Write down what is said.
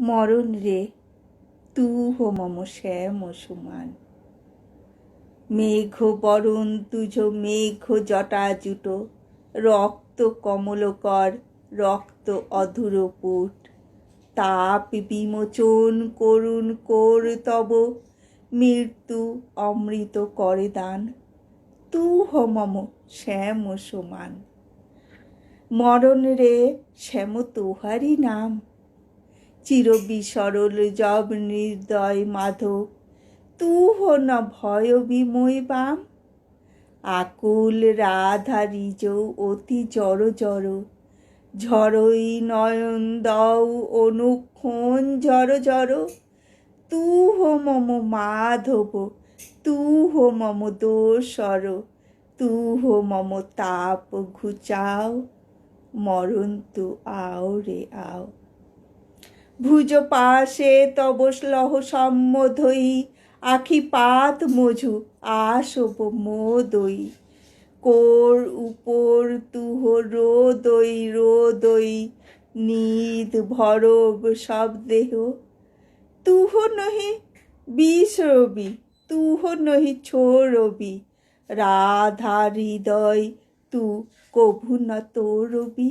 মরণ রে তু হো মম শ্যাম সমান। মেঘ বরণ তুজ মেঘ জটা জুটো, রক্ত কমলকর, রক্ত অধুর পুট। তাপ বিমোচন করুণ কর তব, মৃত্যু অমৃত করে দান। তু মম শ্যাম সমান। মরণ রে, শ্যাম তোহারি নাম। চির বিসরল জব নির্দয় মাধব তু হো ন ভয় বিময় বাম। আকুল রাধা রিজ অতি জড় জড় ঝড়ই নয়ন দৌ অনুক্ষণ জড় জড়। হো মম মাধব তু হো মম দোসর তু হো মম তাপ ঘুচাও মরণ তু আও রে আও। ভুজ পাশে তব শ্লহ সম্মধই, আখি পাত মধু আসব মোদই। কোর উপর তুহ রোদই রোদই নিদ ভরব সব দেহ। তুহ নহি বিষরবি, তুহ নহি ছোড়বি রাধা হৃদয় তু কভু ন তোরবি।